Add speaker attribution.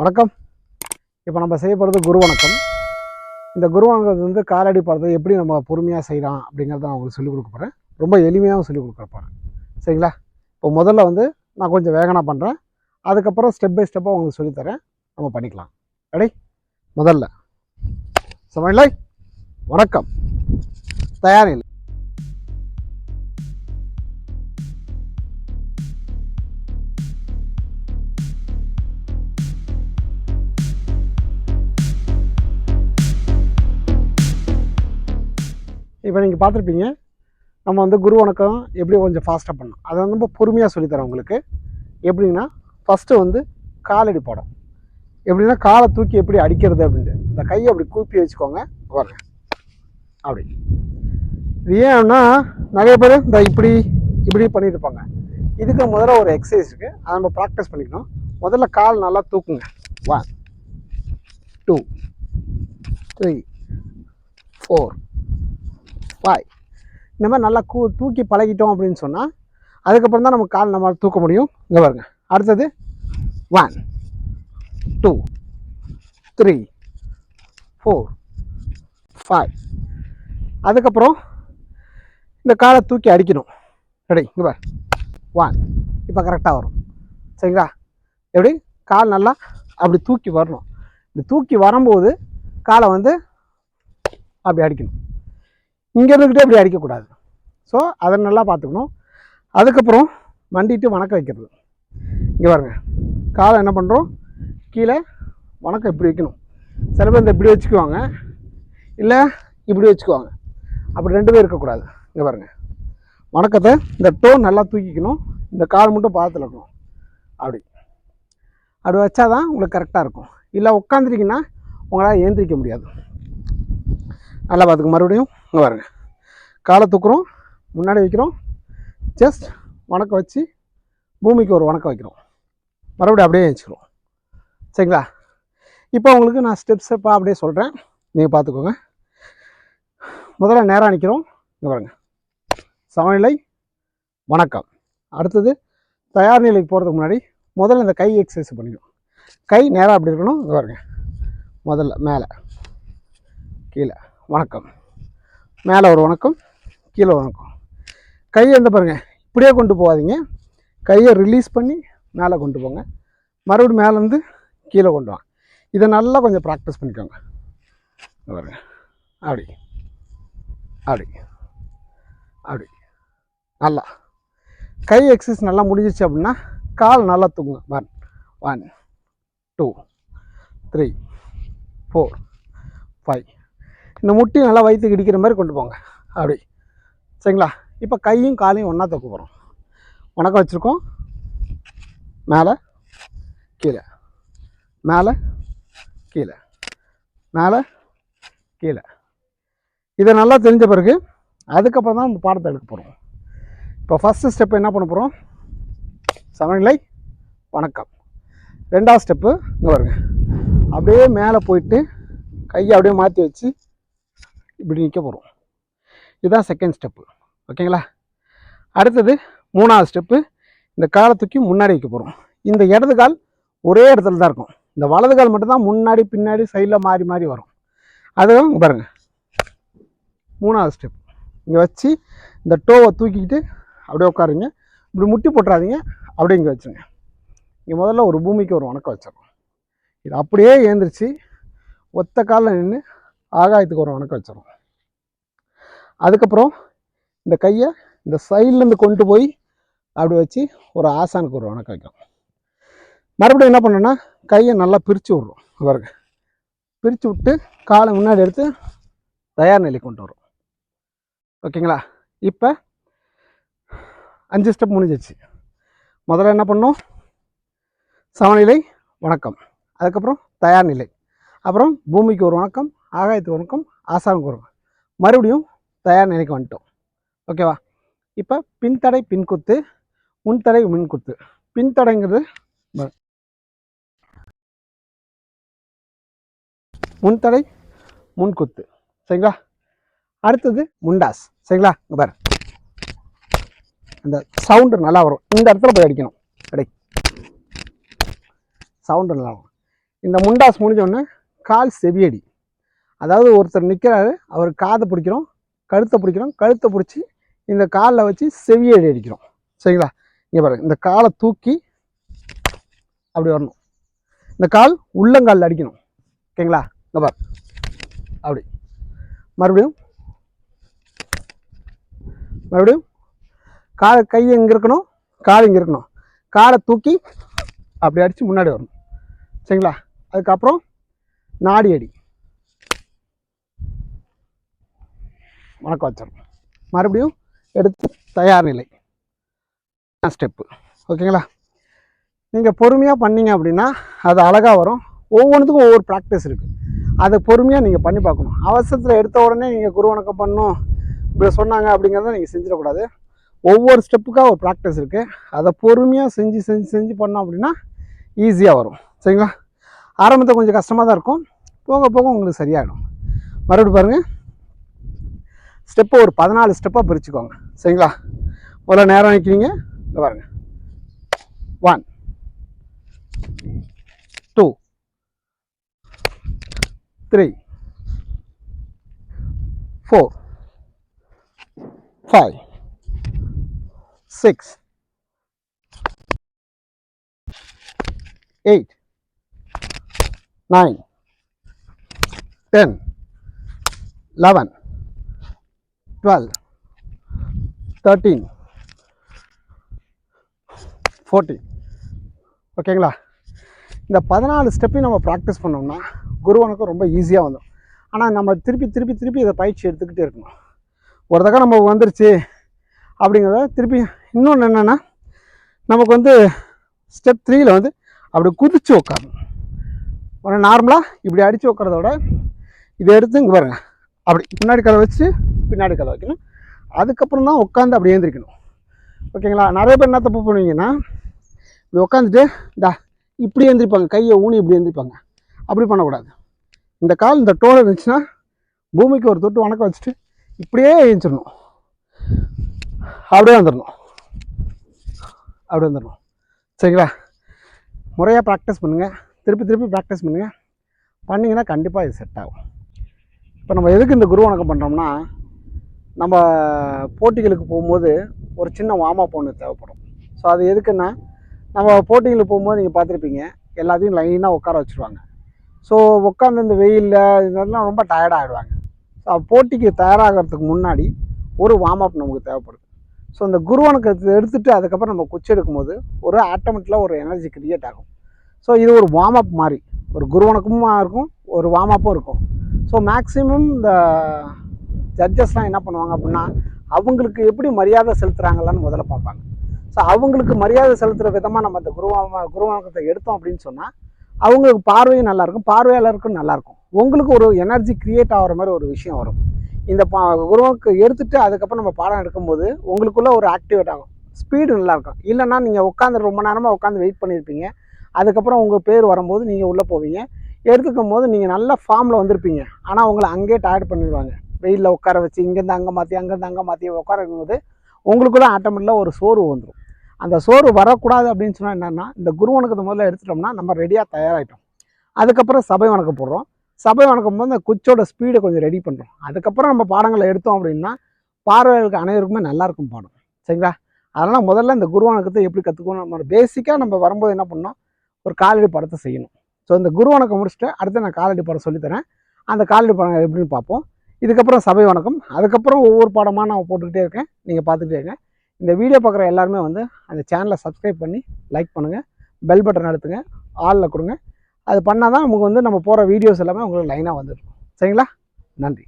Speaker 1: வணக்கம். இப்போ நம்ம செய்ய போகிறது குரு வணக்கம். இந்த குரு வணக்கத்தை வந்து காலடி பாடத்தை எப்படி நம்ம பொறுமையாக செய்யலாம் அப்படிங்கிறத நான் உங்களுக்கு சொல்லிக் கொடுக்க போகிறேன் ரொம்ப எளிமையாகவும் சொல்லிக் கொடுக்க போகிறேன் சரிங்களா? இப்போ முதல்ல வந்து நான் கொஞ்சம் வேகனாக பண்ணுறேன் அதுக்கப்புறம் ஸ்டெப் பை ஸ்டெப்பாக உங்களுக்கு சொல்லித்தரேன் நம்ம பண்ணிக்கலாம். ரெடி முதல்ல. சமையலை வணக்கம். தயாரில்லை இப்போ நீங்கள் பார்த்துருப்பீங்க. நம்ம வந்து குரு வணக்கம் எப்படி கொஞ்சம் ஃபாஸ்ட்டாக பண்ணோம் அதை வந்து ரொம்ப பொறுமையாக சொல்லித்தரேன் உங்களுக்கு. எப்படின்னா ஃபஸ்ட்டு வந்து காலடி படம். எப்படின்னா காலை தூக்கி எப்படி அடிக்கிறது அப்படின்ட்டு. இந்த கையை அப்படி கூப்பி வச்சுக்கோங்க. பாருங்க. அப்படி. இது ஏன்னா நிறைய பேர் இந்த இப்படி இப்படி பண்ணிட்டு இருப்பாங்க. இதுக்கு முதல்ல ஒரு எக்ஸசைஸ் இருக்குது அதை நம்ம ப்ராக்டிஸ் பண்ணிக்கணும். முதல்ல கால் நல்லா தூக்குங்க. One two three four five இந்த மாதிரி நல்லா கூ தூக்கி பழகிட்டோம் அப்படின்னு சொன்னால் அதுக்கப்புறம் தான் நம்ம கால் நம்ம தூக்க முடியும். இங்கே பாருங்க. அடுத்தது one two three four five அதுக்கப்புறம் இந்த காலை தூக்கி அடிக்கணும். ரெடி இங்கே பாரு. ஒன் இப்போ கரெக்டாக வரும். சரிங்களா? எப்படி? கால் நல்லா அப்படி தூக்கி வரணும். இந்த தூக்கி வரும்போது காலை வந்து அப்படி அடிக்கணும். இங்கே இருந்துக்கிட்டே அப்படி அடிக்கக்கூடாது. ஸோ அதை நல்லா பார்த்துக்கணும். அதுக்கப்புறம் மண்டிட்டு வணக்கம் வைக்கிறது. இங்கே பாருங்க. காலை என்ன பண்ணுறோம் கீழே வணக்கம் இப்படி வைக்கணும். சில பேர் இந்த இப்படி வச்சுக்குவாங்க. இல்லை இப்படி வச்சுக்குவாங்க. அப்படி ரெண்டு பேர் இருக்கக்கூடாது. இங்கே பாருங்கள் வணக்கத்தை இந்த டோ நல்லா தூக்கிக்கணும். இந்த கால் மட்டும் பாதத்தில் இருக்கணும். அப்படி. அப்படி வச்சாதான் உங்களுக்கு கரெக்டாக இருக்கும். இல்லை உட்காந்துருக்கீங்கன்னா உங்களால் ஏந்திரிக்க முடியாது. நல்லா பார்த்துக்கு மறுபடியும் இங்கே பாருங்க. காலை தூக்குறோம் முன்னாடி வைக்கிறோம். ஜஸ்ட் வணக்கம் வச்சு பூமிக்கு ஒரு வணக்கம் வைக்கிறோம். மறுபடியும் அப்படியே வச்சுக்கிறோம். சரிங்களா? இப்போ உங்களுக்கு நான் ஸ்டெப் ஸ்டெப்பாக அப்படியே சொல்கிறேன் நீங்கள் பார்த்துக்கோங்க. முதல்ல நேராக நிற்கிறோம் இங்கே பாருங்க. சமநிலை வணக்கம். அடுத்தது தயார் நிலைக்கு போகிறதுக்கு முன்னாடி முதல்ல இந்த கை எக்ஸசைஸ் பண்ணிக்கணும். கை நேராக அப்படி இருக்கணும். இங்கே பாருங்க. முதல்ல மேலே. கீழே. வணக்கம். மேலே ஒரு வணக்கம் கீழே வணக்கம். கையை எந்த பாருங்க இப்படியே கொண்டு போகாதீங்க. கையை ரிலீஸ் பண்ணி மேலே கொண்டு போங்க. மறுபடியும் மேலேருந்து கீழே கொண்டு வாங்க. இதை நல்லா கொஞ்சம் ப்ராக்டிஸ் பண்ணிக்கோங்க. பாருங்க. அப்படி. அப்படி. அப்படி. நல்லா. கை எக்ஸசைஸ் நல்லா முடிஞ்சிச்சு அப்படின்னா கால் நல்லா தூங்குங்க. One one two three four five இந்த முட்டி நல்லா வயிற்றுக்கு இடிக்கிற மாதிரி கொண்டு போங்க. அப்படி. சரிங்களா? இப்போ கையும் காலையும் ஒன்றா தூக்க போகிறோம் உனக்க வச்சுருக்கோம். மேலே கீழே. மேலே கீழே. மேலே கீழே. இதை நல்லா தெரிஞ்ச பிறகு அதுக்கப்புறம் தான் நம்ம பாடத்தை எடுக்க போகிறோம் இப்போ ஃபஸ்ட்டு ஸ்டெப் என்ன பண்ண போகிறோம் சமநிலை வணக்கம். ரெண்டாவது ஸ்டெப்பு இங்கே வருங்க அப்படியே மேலே போயிட்டு கையை அப்படியே மாற்றி வச்சு இப்படி நிற்க போகிறோம் இதுதான் செகண்ட் ஸ்டெப்பு ஓகேங்களா? அடுத்தது மூணாவது ஸ்டெப்பு இந்த காலை தூக்கி முன்னாடி வைக்க போகிறோம் இந்த இடது கால் ஒரே இடத்துல தான் இருக்கும். இந்த வலது கால் மட்டும்தான் முன்னாடி பின்னாடி சைடில் மாறி மாறி வரும். அது பாருங்கள் மூணாவது ஸ்டெப் இங்கே வச்சு இந்த டோவை தூக்கிக்கிட்டு அப்படியே உட்காருங்க. இப்படி முட்டி போட்டுறாதீங்க. அப்படியே இங்கே வச்சுருங்க. இங்கே முதல்ல ஒரு பூமிக்கு ஒரு வணக்கம் வச்சிடணும் இது அப்படியே ஏந்திரிச்சு ஒத்த காலில் நின்று ஆகாயத்துக்கு ஒரு வணக்கம் வச்சிடும் அதுக்கப்புறம் இந்த கையை இந்த சைட்லேருந்து கொண்டு போய் அப்படி வச்சு ஒரு ஆசானுக்கு ஒரு வணக்கம் வைக்கும். மறுபடியும் என்ன பண்ணோன்னா கையை நல்லா பிரித்து விட்றோம் இவருக்கு பிரித்து விட்டு காலை முன்னாடி எடுத்து தயார் நிலை கொண்டு வரும். ஓகேங்களா? இப்போ அஞ்சு ஸ்டெப் முடிஞ்சிச்சு முதல்ல என்ன பண்ணோம் சமநிலை வணக்கம். அதுக்கப்புறம் தயார் நிலை. அப்புறம் பூமிக்கு ஒரு வணக்கம் ஆகாயத்துக்கு ஒரு வணக்கம் ஆசானுக்கு வணக்கம் மறுபடியும் தயார் நிலைக்கு வந்துட்டோம். ஓகேவா இப்போ பின்தடை பின்குத்து முன்தடை முன்குத்து பின்தடைங்கிறது முன்தடை முன்குத்து சரிங்களா? அடுத்தது முண்டாஸ். சரிங்களா? இங்க பாரு. அந்த சவுண்டு நல்லா வரும். இந்த இடத்துல போய் அடிக்கணும். அடை சவுண்டு நல்லா வரும். இந்த முண்டாஸ் முடிஞ்ச உடனே கால் செவியடி. அதாவது ஒருத்தர் நிற்கிறாரு அவர் காதை பிடிக்கிறோம் கழுத்தை பிடிக்கிறோம் கழுத்தை பிடிச்சி இந்த காலில் வச்சு செவியடி அடிக்கிறோம். சரிங்களா? இங்கே பாருங்கள் இந்த காலை தூக்கி அப்படி வரணும். இந்த கால் உள்ளங்காலில் அடிக்கணும். ஓகேங்களா? இங்கே பாரு. அப்படி. மறுபடியும் மறுபடியும் கால் கை இங்கே இருக்கணும்? கால் இங்கே இருக்கணும். காலை தூக்கி அப்படி அடித்து முன்னாடி வரணும். சரிங்களா? அதுக்கப்புறம் நாடி அடி. வணக்கம். வச்சிடணும் மறுபடியும் எடுத்து தயார் நிலை. ஸ்டெப்பு ஓகேங்களா? நீங்கள் பொறுமையாக பண்ணீங்க அப்படின்னா அது அழகாக வரும். ஒவ்வொன்றுத்துக்கும் ஒவ்வொரு ப்ராக்டிஸ் இருக்குது அதை பொறுமையாக நீங்கள் பண்ணி பார்க்கணும். அவசரத்தில் எடுத்த உடனே நீங்கள் குரு வணக்கம் பண்ணணும். இப்படி சொன்னாங்க அப்படிங்கிறத நீங்கள் செஞ்சிடக்கூடாது. ஒவ்வொரு ஸ்டெப்புக்காக ஒரு ப்ராக்டிஸ் இருக்குது அதை பொறுமையாக செஞ்சு செஞ்சு செஞ்சு பண்ணோம் அப்படின்னா ஈஸியாக வரும். சரிங்களா? ஆரம்பத்தில் கொஞ்சம் கஷ்டமாக தான் இருக்கும். போக போக உங்களுக்கு சரியாயிடும். மறுபடியும் பாருங்கள் ஸ்டெப்பை ஒரு பதினாலு ஸ்டெப்பாக பிரிச்சுக்கோங்க. சரிங்களா? முதல்ல நேரம் நிற்கிறீங்க இங்கே பாருங்க. One two three four five six eight nine ten eleven twelve thirteen fourteen ஓகேங்களா இந்த பதினாலு ஸ்டெப்பையும் நம்ம ப்ராக்டிஸ் பண்ணோம்னா குருவனுக்கும் ரொம்ப ஈஸியாக வந்துடும் ஆனால் நம்ம திருப்பி திருப்பி திருப்பி இதை பயிற்சி எடுத்துக்கிட்டே இருக்கணும். ஒரு தடவை நம்ம வந்துருச்சு அப்படிங்கிறத திருப்பி இன்னொன்று என்னென்னா நமக்கு வந்து ஸ்டெப் த்ரீயில் வந்து அப்படி குதிச்சு உட்காரணும் ஒன்று நார்மலாக இப்படி அடித்து உட்காரத விட இதை எடுத்து இங்கே பாருங்கள் அப்படி முன்னாடி கதை வச்சு பின்னாடி கதை வைக்கணும். அதுக்கப்புறம் தான் உட்காந்து அப்படி ஏந்திரிக்கணும் ஓகேங்களா நிறைய பேர் என்ன தப்பு பண்ணுவீங்கன்னா இப்படி உட்காந்துட்டு டா இப்படி எழுந்திரிப்பாங்க கையை ஊனி இப்படி எழுந்திரிப்பாங்க அப்படி பண்ணக்கூடாது. இந்த கால் இந்த டோல் இருந்துச்சுன்னா பூமிக்கு ஒரு தொட்டு வணக்கம் வச்சுட்டு இப்படியே எழுந்திரணும் அப்படியே வந்துடணும். அப்படி வந்துடணும். சரிங்களா? முறையாக ப்ராக்டிஸ் பண்ணுங்கள் திருப்பி திருப்பி ப்ராக்டிஸ் பண்ணுங்கள் பண்ணிங்கன்னா கண்டிப்பாக இது செட் ஆகும். இப்போ நம்ம எதுக்கு இந்த குரு வணக்கம் பண்ணுறோம்னா நம்ம போட்டிகளுக்கு போகும்போது ஒரு சின்ன வார்மப் ஒன்று தேவைப்படும். ஸோ அது எதுக்குன்னா நம்ம போட்டிகளுக்கு போகும்போது நீங்கள் பார்த்துருப்பீங்க எல்லாத்தையும் லைனாக உட்கார வச்சுருவாங்க. ஸோ உட்காந்து இந்த வெயிலில் இதெல்லாம் ரொம்ப டயர்ட் ஆகிடுவாங்க ஸோ போட்டிக்கு தயாராகிறதுக்கு முன்னாடி ஒரு வார்ம் அப் நமக்கு தேவைப்படுது. ஸோ இந்த குருவனுக்கு எடுத்துகிட்டு அதுக்கப்புறம் நம்ம குச்சி எடுக்கும்போது ஒரு ஆட்டோமேட்டிக்காக ஒரு எனர்ஜி க்ரியேட் ஆகும். ஸோ இது ஒரு வார்ம் அப் மாதிரி. ஒரு குருவனுக்கும் இருக்கும் ஒரு வார்ம் அப்பும் இருக்கும். ஸோ மேக்ஸிமம் இந்த ஜட்ஜஸ்லாம் என்ன பண்ணுவாங்க அப்படின்னா அவங்களுக்கு எப்படி மரியாதை செலுத்துகிறாங்களான்னு முதல்ல பார்ப்பாங்க. ஸோ அவங்களுக்கு மரியாதை செலுத்துகிற விதமாக நம்ம அந்த குருவா குருவணக்கத்தை எடுத்தோம் அப்படின்னு சொன்னால் அவங்களுக்கு பார்வையும் நல்லாயிருக்கும் பார்வையாளருக்கும் நல்லாயிருக்கும் உங்களுக்கு ஒரு எனர்ஜி க்ரியேட் ஆகிற மாதிரி ஒரு விஷயம் வரும். இந்த பா குருவுக்கு எடுத்துகிட்டு அதுக்கப்புறம் நம்ம பாடம் எடுக்கும்போது உங்களுக்குள்ள ஒரு ஆக்டிவேட் ஆகும். ஸ்பீடு நல்லாயிருக்கும் இல்லைன்னா நீங்கள் உட்காந்து ரொம்ப நேரமாக உட்காந்து வெயிட் பண்ணியிருப்பீங்க அதுக்கப்புறம் உங்கள் பேர் வரும்போது நீங்கள் உள்ளே போவீங்க. எடுத்துக்கும் போது நீங்கள் நல்ல ஃபார்மில் வந்திருப்பீங்க. ஆனால் உங்களை அங்கேயே டயர்ட் பண்ணிடுவாங்க. வெயிலில் உட்கார வச்சு இங்கேருந்து அங்கே மாற்றி அங்கேருந்து அங்கே மாற்றி உட்கார வைக்கும்போது உங்களுக்குள்ள ஆட்டோமேட்டிக்காக ஒரு சோர்வு வந்துடும் அந்த சோர்வு வரக்கூடாது அப்படின்னு சொன்னால் என்னென்னா இந்த குரு வணக்கத்தை முதல்ல எடுத்துட்டோம்னா நம்ம ரெடியாக தயாராகிட்டோம் அதுக்கப்புறம் சபை வணக்கம் போடுறோம். சபை வணக்கம் போது அந்த குச்சோட ஸ்பீடை கொஞ்சம் ரெடி பண்ணுறோம் அதுக்கப்புறம் நம்ம பாடங்களை எடுத்தோம் அப்படின்னா பார்வையாளர்களுக்கு அனைவருக்குமே நல்லாயிருக்கும் பாடம். சரிங்களா? அதனால் முதல்ல இந்த குரு வணக்கத்தை எப்படி கற்றுக்கணும் நம்ம பேசிக்காக நம்ம வரும்போது என்ன பண்ணோம் ஒரு காலடி படத்தை செய்யணும். ஸோ இந்த குரு வணக்கம் முடிச்சுட்டு அடுத்து நான் காலடி படம் சொல்லித்தரேன். அந்த காலடி படம் எப்படின்னு பார்ப்போம். இதுக்கப்புறம் சபை வணக்கம். அதுக்கப்புறம் ஒவ்வொரு பாடமாக நான் போட்டுக்கிட்டே இருக்கேன். நீங்கள் பார்த்துக்கிட்டே இருங்க. இந்த வீடியோ பார்க்குற எல்லாருமே வந்து அந்த சேனலை சப்ஸ்கிரைப் பண்ணி லைக் பண்ணுங்கள் பெல் பட்டன் அழுத்துங்க. ஆளில் கொடுங்க. அது பண்ணால் தான் நமக்கு வந்து நம்ம போகிற வீடியோஸ் எல்லாமே உங்களுக்கு லைனாக வந்துருக்கும் சரிங்களா? நன்றி.